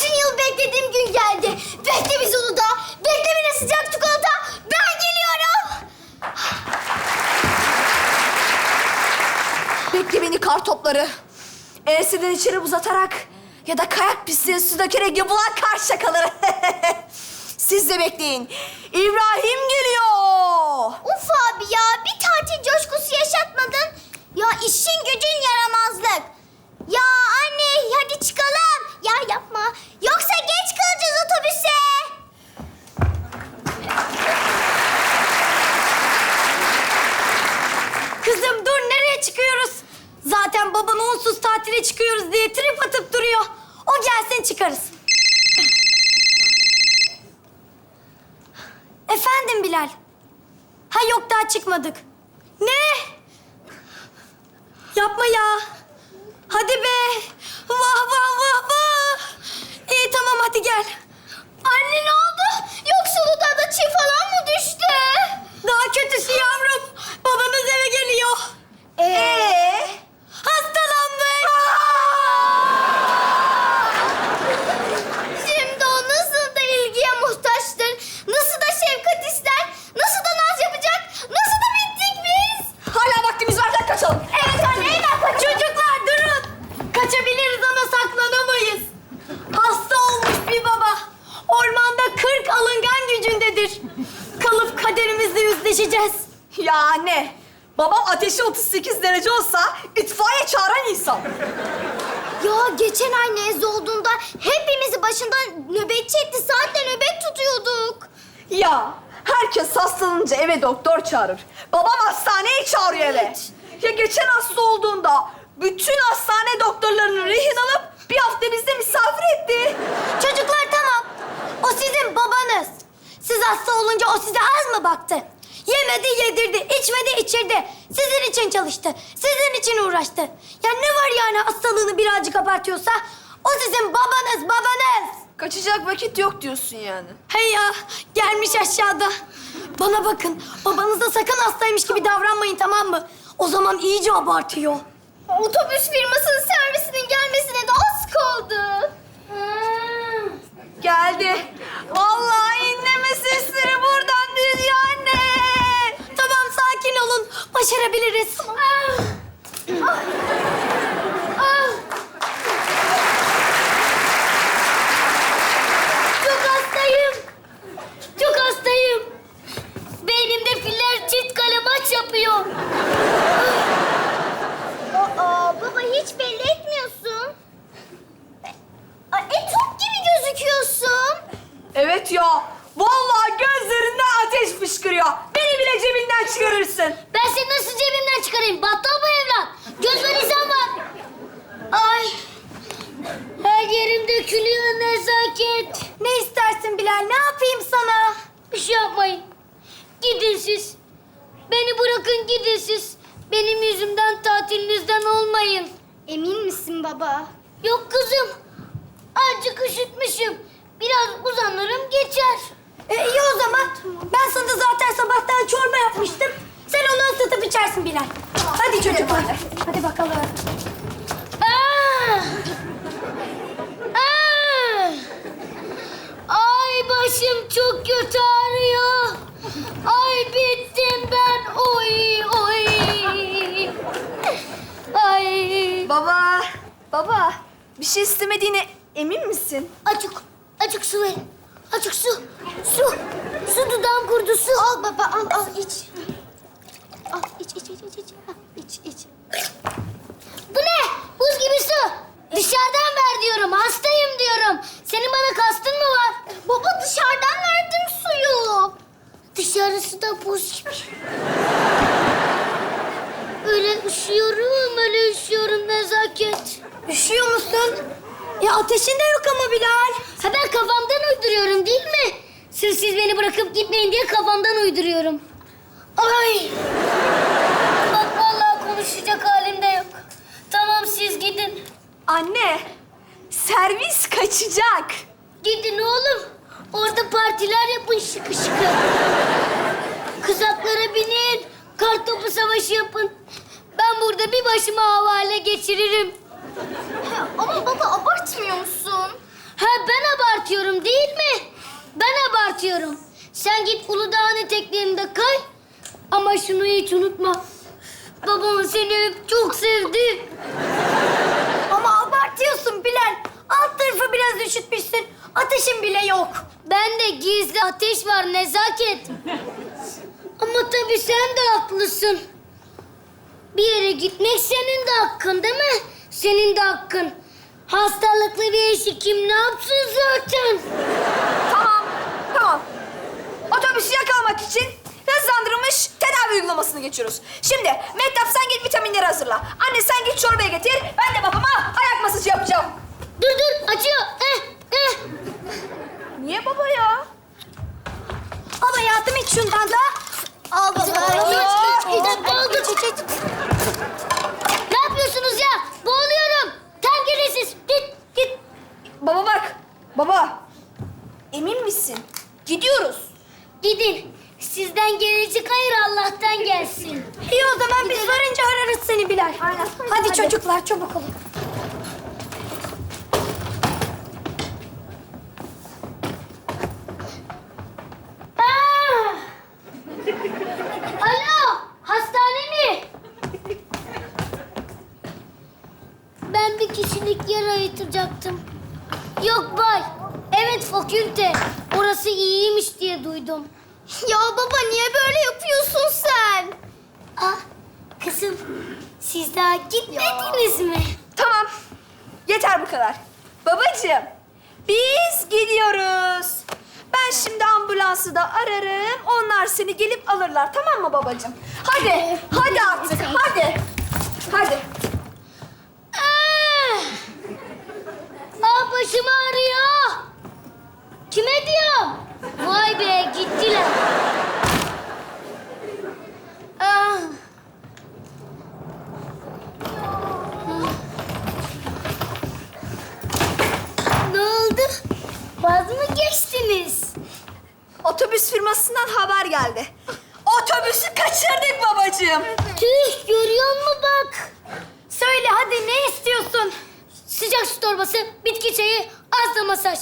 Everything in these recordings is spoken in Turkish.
Bütün yıl beklediğim gün geldi. Bekle bizi Uludağ. Bekle beni sıcak çikolata. Ben geliyorum. Bekle beni kar topları. Enseden içeri uzatarak ya da kayak pistine su dökerek yapılan kar şakaları. Siz de bekleyin. İbrahim geliyor. Uf abi ya bir tatil coşkusu yaşatmadın. Ya işin gücün yaramazlık. Ya anne hadi çıkalım. Ya yapma. Yoksa geç kalacağız otobüse. Kızım dur nereye çıkıyoruz? Zaten baban onsuz tatile çıkıyoruz diye trip atıp duruyor. O gelsin çıkarız. Efendim Bilal. Ha yok daha çıkmadık. Ne? Yapma ya. Hadi be. Vah vah vah vah. İyi tamam hadi gel. Anne ne oldu? Yoksa Uludağ'da çiğ falan mı düştü? Daha kötüsü yavrum. Babanız eve geliyor. Ee? Hastalanmış. Şimdi o nasıl da ilgiye muhtaçtır. Nasıl da şefkat ister. Nasıl da naz yapacak. Nasıl da bittik biz. Hala vaktimiz var da kaçalım. Evet anne hemen kaçalım. Çocuklar durun. Kaçabiliriz ama saklanamayız. Hasta olmuş bir baba. Ormanda kırk alıngan gücündedir. Kalıp kaderimizle yüzleşeceğiz. Ya anne, babam ateşi 38 derece olsa itfaiye çağıran insan. Ya geçen ay nezle olduğunda hepimizi başından nöbetçi etti. Saatle nöbet tutuyorduk. Ya herkes hastalanınca eve doktor çağırır. Babam hastaneyi çağırıyor eve. Evet. Ya geçen hasta olduğunda bütün hastane doktorlarını rehin alıp bir hafta bizde misafir etti. Çocuklar tamam. O sizin babanız. Siz hasta olunca o size az mı baktı? Yemedi, yedirdi, içmedi, içirdi. Sizin için çalıştı. Sizin için uğraştı. Ya ne var yani hastalığını birazcık abartıyorsa? O sizin babanız, babanız. Kaçacak vakit yok diyorsun yani. Hey ya, gelmiş aşağıda. Bana bakın, babanıza sakın hastaymış gibi davranmayın tamam mı? O zaman iyice abartıyor. Otobüs firmasının servisinin gelmesine de az kaldı. Geldi. Başarabiliriz. Çok hastayım. Çok hastayım. Beynimde filler çift kale maç yapıyor. Aa, baba hiç belli etmiyorsun. Aa, E, top gibi gözüküyorsun. Evet ya. Vallahi gözlerinden ateş fışkırıyor. Beni bile cebinden çıkarırsın. Ben seni nasıl cebimden çıkarayım? Battal bu evlat. Göz var insan var. Ay. Her yerim dökülüyor nezaket. Ne istersin Bilal? Ne yapayım sana? Bir şey yapmayın. Gidin siz. Beni bırakın gidin siz. Benim yüzümden tatilinizden olmayın. Emin misin baba? Yok kızım. Azıcık üşütmüşüm. Biraz uzanırım geçer. E, iyi o zaman. Ben sana zaten sabahtan çorba yapmıştım. Sen onu ısıtıp içersin Bilal. Hadi çocuklar. Hadi bakalım. Ah! Ah! Ay başım çok kötü ağrıyor. Ay bittim ben. Oy oy. Baba, baba. Bir şey istemediğine emin misin? Acık. Acık su ver. Acık su. Su. Su dudağım kurdu su. Al baba al al iç. Al iç iç iç iç iç. Al, iç iç. Bu ne? Buz gibi su. Dışarıdan ver diyorum. Hastayım diyorum. Senin bana kastın mı var? Baba dışarıdan verdim suyu. Dışarısı da buz gibi. Öyle üşüyorum, öyle üşüyorum nezaket. Üşüyor musun? Ya ateşin de yok ama Bilal. Ha ben kafamdan uyduruyorum değil mi? Sırf siz beni bırakıp gitmeyin diye kafamdan uyduruyorum. Ay! Bak vallahi konuşacak halim de yok. Tamam siz gidin. Anne, servis kaçacak. Gidin oğlum. Orada partiler yapın şıkı şıkı. Kızaklara binin. Kartopu savaşı yapın. Ben burada bir başıma havale geçiririm. Ama baba abartmıyor musun? Ha ben abartıyorum değil mi? Ben abartıyorum. Sen git Uludağ'ın eteklerinde kay. Ama şunu hiç unutma. Babam seni hep çok sevdi. Ama abartıyorsun Bilal. Alt tarafı biraz üşütmüşsün. Ateşin bile yok. Bende gizli ateş var nezaket. Ama tabii sen de haklısın. Bir yere gitmek senin de hakkın değil mi? Senin de hakkın. Hastalıklı bir işi kim ne yapsın zaten? Tamam, tamam. Otobüsü yakalamak için hızlandırılmış tedavi uygulamasını geçiyoruz. Şimdi Mehtap sen git vitaminleri hazırla. Anne sen git çorbayı getir. Ben de babama ayak masajı yapacağım. Dur dur acıyor. Eh, eh. Niye baba ya? Al hayatım iç şundan da. Al baba. İç, iç, iç, iç, iç. Ne yapıyorsunuz ya? Boğuluyorum. Tam gelin siz. Git, git. Baba bak. Baba. Emin misin? Gidiyoruz. Gidin. Sizden gelecek hayır Allah'tan gelsin. İyi o zaman biz varınca ararız seni Bilal. Aynen. Hadi, çocuklar çabuk olun. Aa! Alo, hastane mi? Ben bir kişilik yer ayırtacaktım. Yok bay. Evet fakülte. Orası iyiymiş diye duydum. Ya baba niye böyle yapıyorsun sen? Ah, kızım. Siz daha gitmediniz mi? Tamam. Yeter bu kadar. Babacığım, biz gidiyoruz. Ben şimdi ambulansı da ararım. Onlar seni gelip alırlar. Tamam mı babacığım? Hadi, hadi artık. Hadi. Hadi. Ah! Ah başım ağrıyor. Kime diyorum? Vay be gittiler. Ah. Ne oldu? Vaz mı geçtiniz? Otobüs firmasından haber geldi. Otobüsü kaçırdık babacığım. Tüh görüyor musun bak? Söyle hadi ne istiyorsun? Sıcak su torbası, bitki çayı, az da masaj.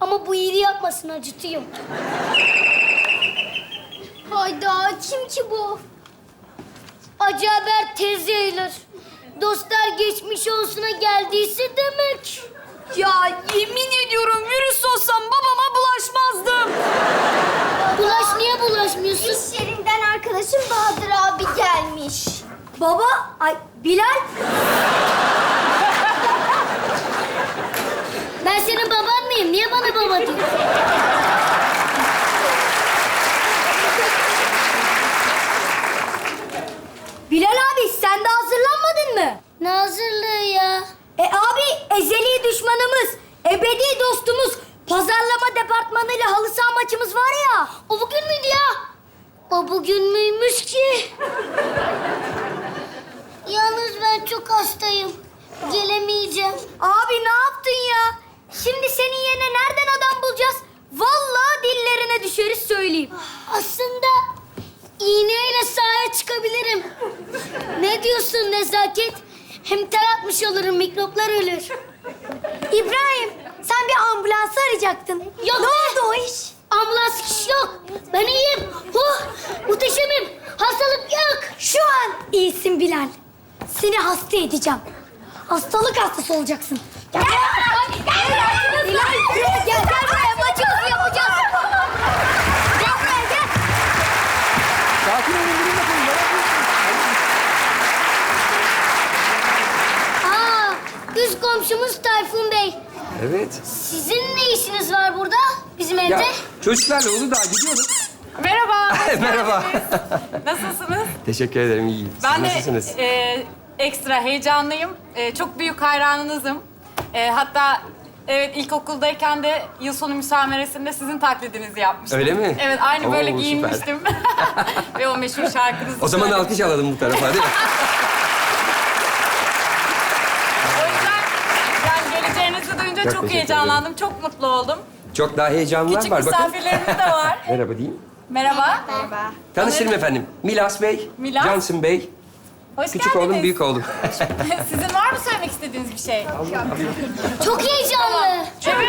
Ama bu iyiliği yapmasın acıtıyor. Hayda kim ki bu? Acı haber tez yayılır. Dostlar geçmiş olsuna geldiyse demek. Ya yemin ediyorum virüs olsam babama bulaşmazdım. Bulaş niye bulaşmıyorsun? İş yerinden arkadaşım Bahadır abi gelmiş. Baba, ay Bilal. Ben senin baban mıyım? Niye bana baba diyorsun? Bilal abi sen de hazırlanmadın mı? Ne hazırlığı ya? E abi ezeli düşmanımız, ebedi dostumuz, pazarlama departmanıyla halı saha maçımız var ya. O bugün müydü ya? O bugün müymüş ki? Yalnız ben çok hastayım. Gelemeyeceğim. Abi ne yaptın ya? Şimdi senin yerine nereden adam bulacağız? Vallahi dillerine düşeriz söyleyeyim. Aslında iğneyle sahaya çıkabilirim. Ne diyorsun nezaket? Hem ter atmış olurum, mikroplar ölür. İbrahim sen bir ambulansı arayacaktın. Yok ne be! oldu o iş? Ambulans kişi yok. Ben iyiyim. Huh, muhteşemim. Hastalık yok. Şu an iyisin Bilal. Seni hasta edeceğim. Hastalık hastası olacaksın. Gel. Gel. Bilal gel. Gel buraya. Maçımızı yapacağız. Gel buraya gel. Sakin olun durun bakalım. Ne yapıyorsunuz? Aa, üst komşumuz Tayfun Bey. Evet. Sizin ne işiniz var burada? Bizim evde? Ya çocuklarla Uludağ'a gidiyoruz. Merhaba. Merhaba. Nasılsınız? Teşekkür ederim. İyiyim. Siz Ben de nasılsınız? e, ekstra heyecanlıyım. E, çok büyük hayranınızım. E, hatta evet ilkokuldayken de yıl sonu müsameresinde sizin taklidinizi yapmıştım. Öyle mi? Evet aynı Oo, böyle süper. giyinmiştim. Ve o meşhur şarkınızı o zaman söyledim. alkış alalım bu tarafa değil mi? O yüzden yani geleceğinizi duyunca Çok teşekkür heyecanlandım. Çok mutlu oldum. Çok daha heyecanlılar Küçük var. Bakın. misafirlerimiz de var. Merhaba diyeyim. Merhaba. Merhaba. Tanıştırayım efendim. Milas Bey, Milas. Johnson Bey. Hoş Küçük geldiniz. oğlum, büyük oğlum. Sizin var mı söylemek istediğiniz bir şey? Çok heyecanlı. Evet.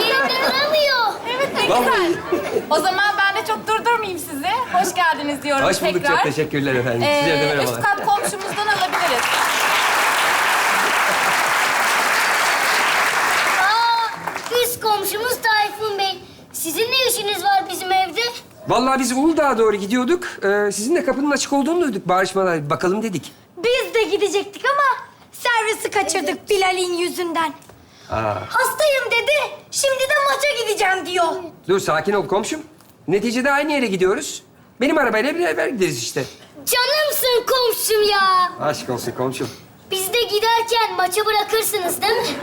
Yerinden duramıyor. Evet ne güzel. O zaman ben de çok durdurmayayım sizi. Hoş geldiniz diyorum Hoş bulduk, tekrar. çok teşekkürler efendim. Size de Ee, üst merhabalar. kat komşumuzdan alabiliriz. Aa, üst komşumuz. Sizin ne işiniz var bizim evde? Vallahi biz Uludağ'a doğru gidiyorduk. Ee, sizin de kapının açık olduğunu duyduk. Bağırışmalar, bakalım dedik. Biz de gidecektik ama servisi kaçırdık Bilal'in yüzünden. Aa. Hastayım dedi. Şimdi de maça gideceğim diyor. Dur, sakin ol komşum. Neticede aynı yere gidiyoruz. Benim arabayla beraber gideriz işte. Canımsın komşum ya. Aşk olsun komşum. Biz de giderken maçı bırakırsınız değil mi?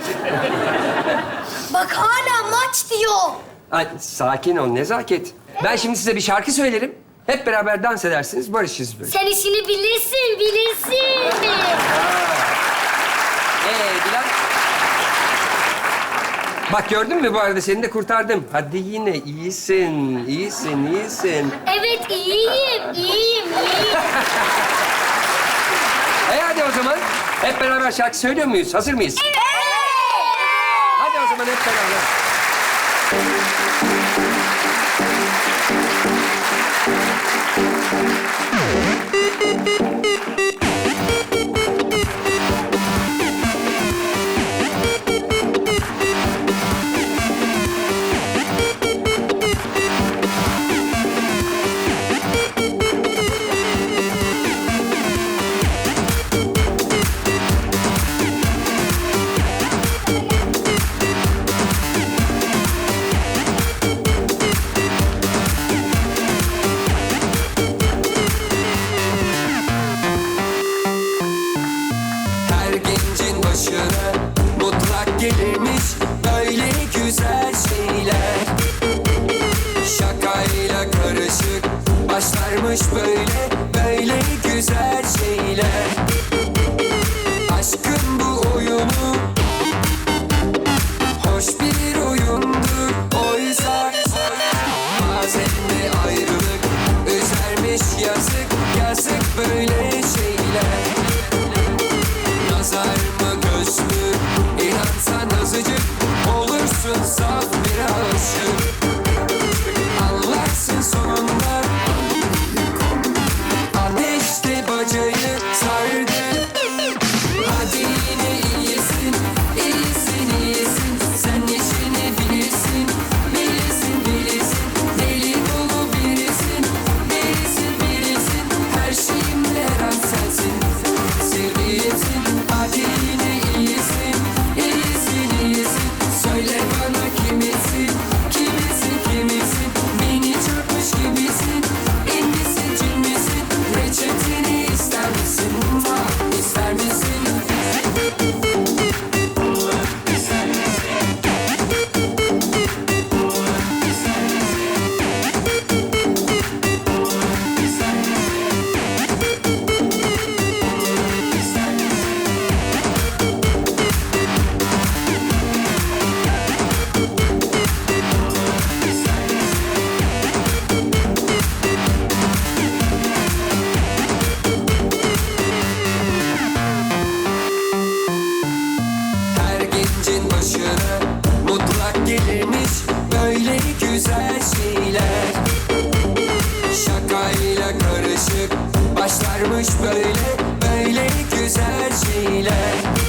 Bak hala maç diyor. Ay, sakin ol, nezaket. Ben şimdi size bir şarkı söylerim. Hep beraber dans edersiniz, barışırız böyle. Sen işini bilirsin, bilirsin. Ee Bilal? Bak gördün mü bu arada seni de kurtardım. Hadi yine iyisin, iyisin, iyisin. Evet iyiyim, iyiyim, iyiyim. E hadi o zaman hep beraber şarkı söylüyor muyuz? Hazır mıyız? Hadi o zaman hep beraber. Yazık yazık böyle şeyler başlarmış böyle böyle güzel şeyler